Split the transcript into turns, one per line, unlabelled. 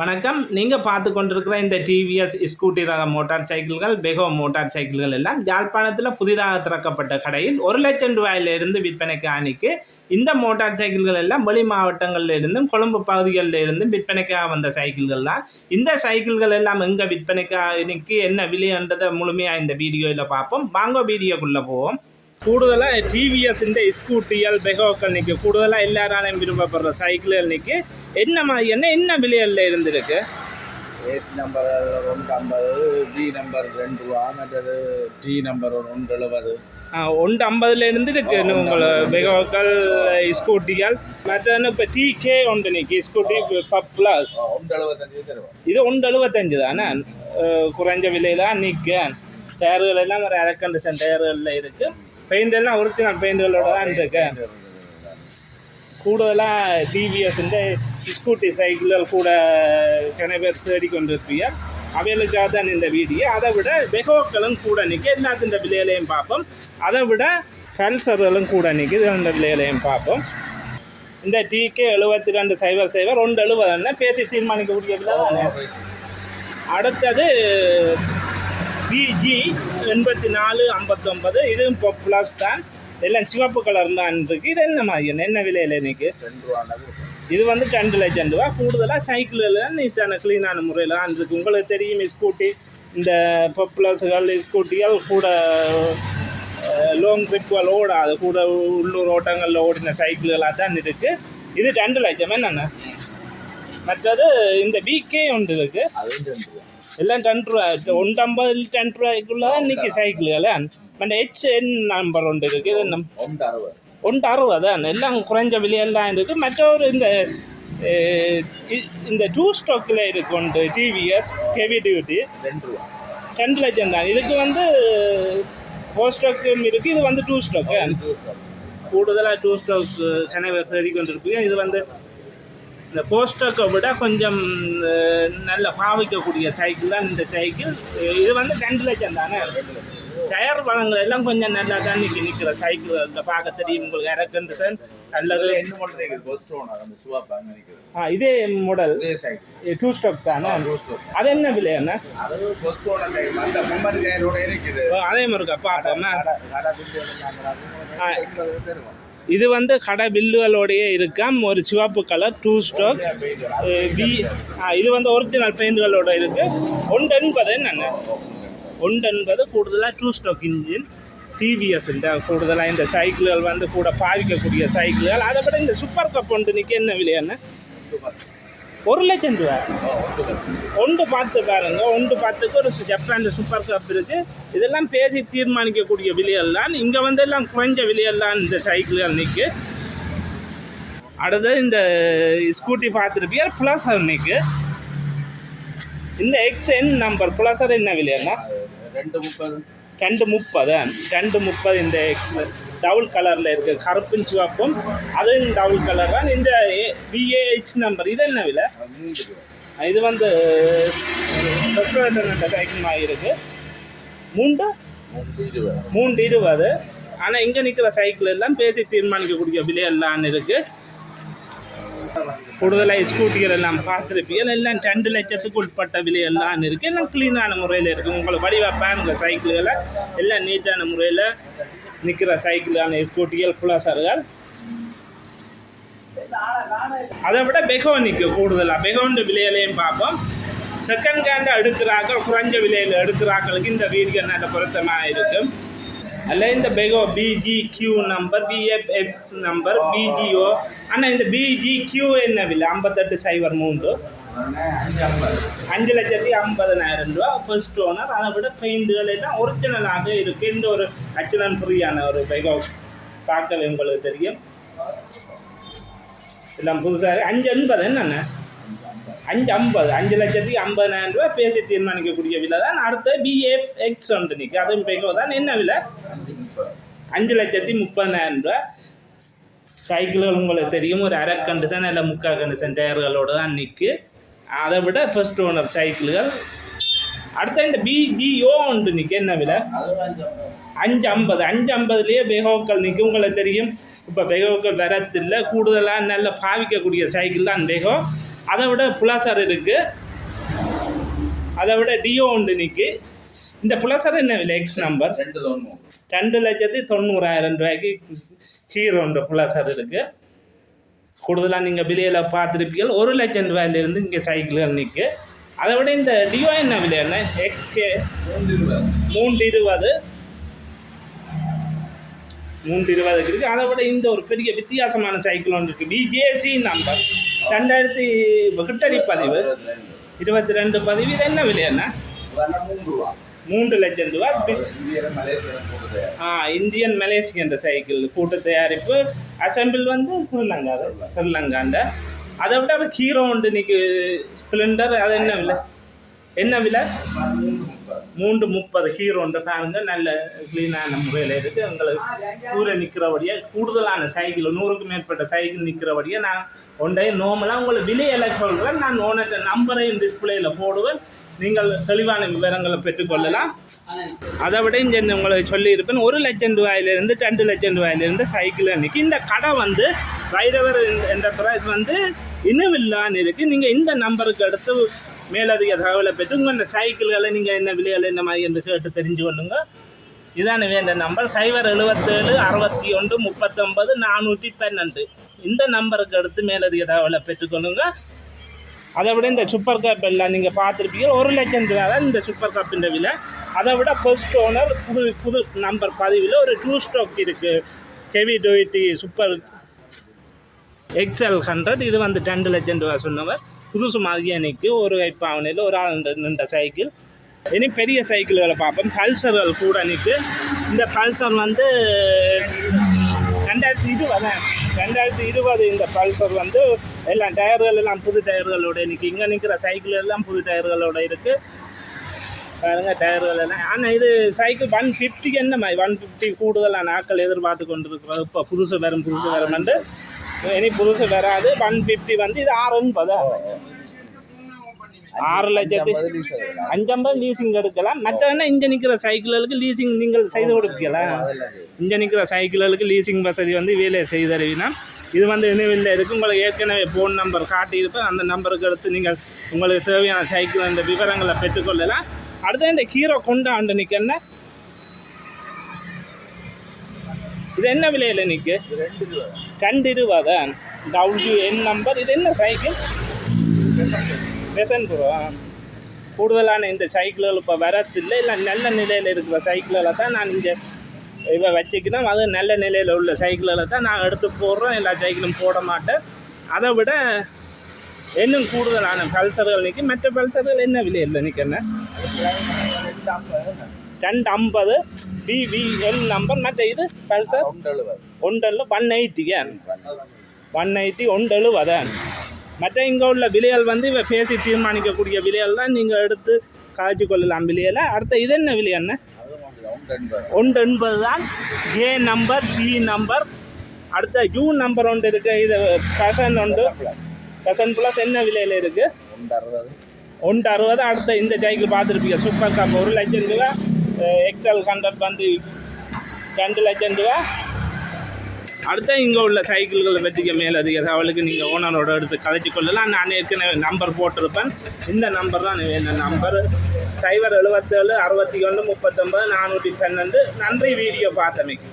வணக்கம். நீங்கள் பார்த்து கொண்டிருக்கிற இந்த டிவிஎஸ் ஸ்கூட்டி ரக மோட்டார் சைக்கிள்கள் பெகோ மோட்டார் சைக்கிள்கள் எல்லாம் யாழ்ப்பாணத்தில் புதிதாக திறக்கப்பட்ட கடையில் ஒரு லட்சம் ரூபாயிலிருந்து விற்பனைக்கு அணிக்கு இந்த மோட்டார் சைக்கிள்கள் எல்லாம் வெளி மாவட்டங்களில் இருந்தும் கொழும்பு பகுதிகளில் இருந்தும் விற்பனைக்காக வந்த சைக்கிள்கள் தான். இந்த சைக்கிள்கள் எல்லாம் எங்கே விற்பனைக்காக இன்னைக்கு என்ன விலைன்றதை முழுமையாக இந்த வீடியோவில் பார்ப்போம். வாங்க வீடியோக்குள்ளே போவோம். கூடுதலாக டிவிஎஸ் இந்த ஸ்கூட்டிகள் பெகோக்கள் நிற்கு கூடுதலாக எல்லாராலையும் விரும்பப்படுற சைக்கிள்கள் நிற்கு என்ன மாதிரி என்ன என்ன விலைகளில் இருந்திருக்கு
ஏட் நம்பர் ஒன்று ஐம்பது ஜி நம்பர் ரெண்டு ரூபா மற்றது டி நம்பர் ஒன்று எழுபது
ஆ, ஒன்று ஐம்பதுல இருந்து இருக்கு உங்கள்
ஒன்று
பெகோக்கள் ஸ்கூட்டிகள் மற்ற இப்போ டிகே ஒன்று நிற்கி ஸ்கூட்டி ப்ளஸ்
ஒன்று எழுபத்தஞ்சு
இது ஒன்று எழுபத்தஞ்சு தானே குறைஞ்ச விலையில நிற்க டயர்கள் எல்லாம் ஒரு அரை கண்டிஷன் டயர்களில் இருக்கு பெயிண்ட் எல்லாம் ஒரிஜினல் பெயிண்ட்களோட தான் இருக்கு. கூடுதலாக டிவிஎஸ் இந்த ஸ்கூட்டி சைக்கிள்கள் கூட நிறைய பேர் தேடி கொண்டிருப்பீங்க. அவைகளுக்காக தான் இந்த வீடியோ. அதை விட பெகோக்களும் கூட நிற்க எல்லாத்தின் விலையிலையும் பார்ப்போம். அதை விட கல்சர்களும் கூட நிற்குது அந்த விலையிலையும் பார்ப்போம். இந்த டிகே எழுபத்தி ரெண்டு சைபர் சைபர் ஒன்று எழுபதுன்னா பேசி தீர்மானிக்கக்கூடிய விலை தானே? அடுத்தது பிஜி எண்பத்தி நாலு ஐம்பத்தொம்பது இதுவும் ப்ளஸ் தான். எல்லாம் சிவப்பு கலர் தான் இருக்கு இது என்ன மாதிரி? என்ன விலையில் இன்னைக்கு?
ரெண்டு ரூபா
இது வந்து ரெண்டு லட்சம் ரூபா கூடுதலாக சைக்கிளில் நீட்டான க்ளீனான முறையில் தான் இருக்கு உங்களுக்கு தெரியும் ஸ்கூட்டி இந்த பப்ளஸ்கள் ஸ்கூட்டிகள் கூட லாங் ட்ரிப்புகள் ஓடாது. கூட உள்ளூர் ஓட்டங்களில் ஓடின சைக்கிள்களாக தான் இருக்குது இது ரெண்டு லட்சம் என்னென்ன? மற்றது இந்த பிகே ஒன்று இருக்குது எல்லாம் டென் ரூபா ஒன்று ஐம்பது டென் ரூபாய்க்குள்ள தான் நிற்கி சைக்கிள்கள் மற்ற ஹெச் என் நம்பர் ஒன்று இருக்குது
ஒன்று அறுபது
அறுபது எல்லாம் குறைஞ்ச விலையெல்லாம் இருக்குது மற்றொரு இந்த இந்த டூ ஸ்டாக்கில் இருக்கு ஒன்று டிவிஎஸ் ஹெவி டியூட்டி
ரெண்டு ரூபா
ரெண்டு லட்சம் தான் இதுக்கு வந்து ஃபோர் ஸ்டாக்கும் இருக்குது இது வந்து டூ ஸ்டாக்கு கூடுதலாக டூ ஸ்டாக் கனவை தேடி கொண்டிருப்பீங்க இது வந்து இந்த போஸ்டக்கை விட கொஞ்சம் நல்ல பாவிக்கக்கூடிய சைக்கிள் தான் இந்த சைக்கிள் இது வந்து ரெண்டு லட்சம் தானே? டயர் வளங்கள் எல்லாம் கொஞ்சம் நல்லா தான் நிற்கி நிற்கிற சைக்கிள் அந்த பார்க்க தெரியும் உங்களுக்கு. இறக்குன்றசன் அல்லது
என்ன நிற்குது
ஆ, இதே மாடல் டூ ஸ்டாக் தானே? அது என்ன விலை என்ன?
அதே
மாதிரி இருக்கா பார்ப்போமா? இது வந்து கடை பில்லுகளோடையே இருக்காம். ஒரு சிவப்பு கலர் டூ ஸ்டோக் பி இது வந்து ஒரிஜினல் பெயிண்ட்களோட இருக்கு. ஒன்று எண்பது என்னென்ன ஒன்று எண்பது கூடுதலாக டூ ஸ்டோக் இன்ஜின் டிவிஎஸ் இந்த கூடுதலாக இந்த சைக்கிள்கள் வந்து கூட பாதிக்கக்கூடிய சைக்கிள்கள் அதை விட இந்த சூப்பர் கப் ஒன்று நிற்க என்ன விலையான்னு ஒரு லட்சம் ரூபா. ஒன்று பார்த்து பாருங்க ஒன்று பார்த்துக்கு ஒரு ஜப்பான் சூப்பர் கப் இருக்கு. இதெல்லாம் பேசி தீர்மானிக்கக்கூடிய விலைகள் தான் இங்கே வந்து எல்லாம் குறைஞ்ச விலைகள் தான் இந்த சைக்கிள்கள் நிற்கு அடுத்தது இந்த ஸ்கூட்டி பார்த்துருப்பியா ப்ளஸர் நிற்கு இந்த எக்ஸ்என் நம்பர் ப்ளஸர் என்ன விலையாண்ணா
ரெண்டு முப்பது.
ரெண்டு முப்பது? ரெண்டு முப்பது இந்த எக்ஸ் டபுள் கலரில் இருக்குது கருப்பும் சிவப்பும் அதுவும் டபுள் கலர் தான். இந்த பிஏஹெச் நம்பர் இது என்ன விலை? இது வந்து ரெஃப்ரிஜரேட்டர் இருக்குது மூன்று?
மூன்று இருபது.
ஆனால் இங்கே நிற்கிற சைக்கிள் எல்லாம் பேசி தீர்மானிக்கக்கூடிய விலையெல்லாம் இருக்குது கூடுதலாக ஸ்கூட்டிகள் எல்லாம் பார்த்துருப்பீங்க. எல்லாம் ரெண்டு லட்சத்துக்கு உட்பட்ட விலையெல்லாம் இருக்குது எல்லாம் க்ளீனான முறையில் இருக்குது உங்களை வடிவா பாருங்க சைக்கிள்களை எல்லாம் நீட்டான முறையில். நிற்கிற சைக்கிளான ஸ்கூட்டிகள் புலாசர்கள் அதை விட பெகோ நிற்கும் கூடுதலாக பெகோன்ற விலையிலையும் பார்ப்போம். செகண்ட் ஹேண்டை எடுக்கிறாங்க குறைஞ்ச விலையில் எடுக்கிறாங்களுக்கு இந்த வீடியோ நல்ல பொருத்தமாக இருக்கும். அல்ல இந்த பெகோ PG Q number PFF number PGO ஆனால் இந்த பிஜி கியூ என்ன விலை? ஐம்பத்தெட்டு சைபர் மூன்று.
அஞ்சு ஐம்பது
அஞ்சு லட்சத்தி ஐம்பதனாயிரம் ரூபா ஃபர்ஸ்ட் ஓனர் அதை விட பெயிண்டுகள் எல்லாம் ஒரிஜினலாக இருக்குது இந்த ஒரு அச்சுலன் ஃப்ரீயான ஒரு பெகோ பார்க்கவே உங்களுக்கு தெரியும். எல்லாம் புதுசாக அஞ்சு எண்பது என்னென்ன? அஞ்சு ஐம்பது. அஞ்சு லட்சத்தி ஐம்பதாயிரம் ரூபா பேசி தீர்மானிக்கக்கூடிய விலை தான். அடுத்த பிஎஃப் எக்ஸ் ஒன்று நிற்கு அதுவும் பெகோ தான். என்ன விலை? அஞ்சு லட்சத்தி முப்பதாயிரம் ரூபா. சைக்கிள்கள் உங்களுக்கு தெரியும். ஒரு அரை கண்டிஷன் இல்லை முக்கால் கண்டிஷன் டயர்களோடு தான் நிற்கு அதை விட ஃபர்ஸ்ட் ஓனர் சைக்கிள்கள் அடுத்த இந்த பிஜிஓ ஒன்று நிற்க என்ன விலை?
அஞ்சு ஐம்பது
அஞ்சு ஐம்பது அஞ்சு ஐம்பதுலேயே பெகோக்கள் நிற்கும் உங்களுக்கு தெரியும். இப்போ பெகோக்கள் வரத்தில்லை. கூடுதலாக நல்ல பாவிக்கக்கூடிய சைக்கிள் தான் பெகோ அதை விட புலாசர் இருக்குது அதை விட டியோ உண்டு நிற்கு இந்த புலாசர் என்ன விலை? எக்ஸ் நம்பர்
ரெண்டு
லட்சத்தி தொண்ணூறாயிரம் ரூபாய்க்கு ஹீரோன்ற புலாசர் இருக்குது கூடுதலாக நீங்கள் விலையில் பார்த்துருப்பீங்க ஒரு லட்சம் ரூபாயிலேருந்து இங்கே சைக்கிள்கள் நிற்கு அதை விட இந்த டியோ என்ன விலை என்ன? எக்ஸ்கே
மூன்று இருபது
மூன்று இருபது இருபதுக்கு இருக்குது அதை விட இந்த ஒரு பெரிய வித்தியாசமான சைக்கிள் ஒன்று இருக்குது பிஜேசி நம்பர் ரெண்டாயிரத்தி கிட்டடி பதிவு.
இருபத்தி ரெண்டு
பதிவு. இது என்ன விலை என்ன?
மூன்று
லட்சம் ரூபா பி-
இந்தியன் மலேசியன் போடுது
ஆ இந்தியன் மலேசிய என்ற சைக்கிள் கூட்டு தயாரிப்பு அசம்பிள் வந்து ஸ்ரீலங்கா ஸ்ரீலங்காண்ட. அதை விட ஹீரோ உண்டு இன்னைக்கு. ஸ்ப்ளெண்டர் அது என்ன விலை? என்ன விலை?
மூன்று முப்பது.
ஹீரோன்ற பாருங்க. நல்ல க்ளீனான முறையில் இருக்கு. எங்களுக்கு கூரை நிற்கிறபடியே கூடுதலான சைக்கிள் நூறுக்கும் மேற்பட்ட சைக்கிள் நிற்கிறபடியே நான் ஒன்றை நோமலாக உங்களுக்கு விலையெல்லாம் சொல்கிறேன் நான் ஓனர்கிட்ட நம்பரையும் டிஸ்பிளேயில் போடுவேன். நீங்கள் தெளிவான விவரங்களை பெற்றுக்கொள்ளலாம். அதை விட இங்கே உங்களுக்கு சொல்லியிருப்பேன் ஒரு லட்சம் ரூபாயிலிருந்து ரெண்டு லட்சம் ரூபாயிலிருந்து சைக்கிள் அன்னைக்கு. இந்த கடை வந்து வைரவர் என்ற ப்ரைஸ் வந்து இன்னும் இல்லான்னு இருக்குது நீங்கள் இந்த நம்பருக்கு அடுத்து மேலதிக தகவலை பெற்று உங்கள் இந்த சைக்கிள்களை நீங்கள் என்ன விலைகள் என்ன மாதிரி என்று கேட்டு தெரிஞ்சு கொள்ளுங்க. இதான வேண்ட நம்பர். சைபர் எழுபத்தேழு அறுபத்தி ஒன்று முப்பத்தொம்பது நானூற்றி பன்னெண்டு. இந்த நம்பருக்கு அடுத்து மேலதிக தகவலை பெற்றுக்கொள்ளுங்கள் அதை விட இந்த சூப்பர் கப் எல்லாம் நீங்கள் பார்த்துருப்பீங்க. ஒரு லட்சம் ரூபா தான் இந்த சூப்பர் கப்பின்ற விலை. அதை விட ஃபர்ஸ்ட் ஓனர் புது புது நம்பர் பதிவில் ஒரு டூ ஸ்ட்ரோக் இருக்குது heavy duty super XL hundred இது வந்து ரெண்டு லட்சம் ரூபா சொன்னவர் புதுசு மாதிரியே ஒரு கைப்பாவனையில் ஒரு ஆள் நின்ற- சைக்கிள் இனி பெரிய சைக்கிள்களை பார்ப்போம். பல்சர்கள் கூட நிற்கு இந்த பல்சர் வந்து ரெண்டாயிரத்தி இருபது ரெண்டாயிரத்தி இருபது இந்த பல்சர் வந்து எல்லாம் டயர்கள் எல்லாம் புது டயர்களோட இன்றைக்கி இங்கே நிற்கிற சைக்கிள் எல்லாம் புது டயர்களோட இருக்குது பாருங்க டயர்கள் எல்லாம். ஆனால் இது சைக்கிள் ஒன் ஃபிஃப்டிக்கு என்ன மாதிரி? ஒன் ஃபிஃப்டி கூடுதலான ஆட்கள் எதிர்பார்த்து கொண்டு இருக்கிறோம் இப்போ புதுசு வரும் புதுசு வந்து இனி புதுசு வராது. ஒன் ஃபிஃப்டி வந்து இது ஆறு எண்பது ஆறு லட்சத்தி. அஞ்சம்பது லீசிங் எடுக்கலாம். மற்றவனா இங்கே நிற்கிற சைக்கிள்களுக்கு லீசிங் நீங்கள் செய்து
இது.
இங்கே நிற்கிற சைக்கிள்களுக்கு லீசிங் வசதி வந்து வேலை செய்து தருவினா இது வந்து நினைவில் இருக்குது உங்களுக்கு ஏற்கனவே ஃபோன் நம்பர் காட்டியிருப்பேன். அந்த நம்பருக்கு எடுத்து நீங்கள் உங்களுக்கு தேவையான சைக்கிள் அந்த விவரங்களை பெற்றுக்கொள்ளலாம். அடுத்து இந்த ஹீரோ கொண்டாண்டு நிற்கன்னா இது என்ன விலையில் நிற்கு
ரெண்டு
ரெண்டு இருபதா டபிள்யூ என் நம்பர் இது என்ன சைக்கிள் பெசன் ப்ரோ கூடுதலான இந்த சைக்கிள்கள் இப்போ வரதில்லை இல்லை நல்ல நிலையில் இருக்கிற சைக்கிள்களை தான் நான் இங்கே இவ வச்சுக்கிறேன் அது நல்ல நிலையில் உள்ள சைக்கிள்களை தான் நான் எடுத்து போடுறோம். எல்லா சைக்கிளும் போட மாட்டேன். அதை விட இன்னும் கூடுதலான பல்சர்கள் நிற்கி மற்ற பல்சர்கள் என்ன விலையில் நிற்கிறேன்
ரெண்டு ஐம்பது.
ரெண்டு ஐம்பது பிவிஎல் நம்பர் மற்ற இது பல்சர்
ஒன்று
ஒன் எயிட்டிங்க ஒன் எயிட்டி ஒன்று எழுபதன் மற்ற இங்கே உள்ள விலைகள் வந்து இவ பேசி தீர்மானிக்கக்கூடிய விலைகள் தான் நீங்கள் எடுத்து காய்ச்சி கொள்ளலாம் விலையில். அடுத்த இது என்ன விலை என்ன
ஒன்று
ஒன்று எண்பது தான். ஏ நம்பர் சி நம்பர் அடுத்த யூ நம்பர் ஒன்று இருக்குது இது பசன் ஒன்று.
ப்ளஸ்
பசன் ப்ளஸ் என்ன விலையில் இருக்குது
ஒன்று அறுபது.
ஒன்று அறுபது அடுத்த இந்த சைக்கிள் பார்த்துருப்பீங்க. சூப்பர் காப் ஒரு லட்சம் ரூபா எக்ஸல் ஹண்ட்ரட் வந்து ரெண்டு லட்சம் ரூபா. அடுத்த இங்கே உள்ள சைக்கிள்களை பற்றிக்க மேலதிக தகவலுக்கு நீங்கள் ஓனரோட எடுத்து கதைச்சு கொள்ளலாம். நான் ஏற்கனவே நம்பர் போட்டிருப்பேன். இந்த நம்பர் தான் இந்த நம்பர் சைபர் எழுபத்தேழு அறுபத்தி ஒன்று முப்பத்தொம்பது நானூற்றி பன்னெண்டு. நன்றி வீடியோ பார்த்தமைக்கு.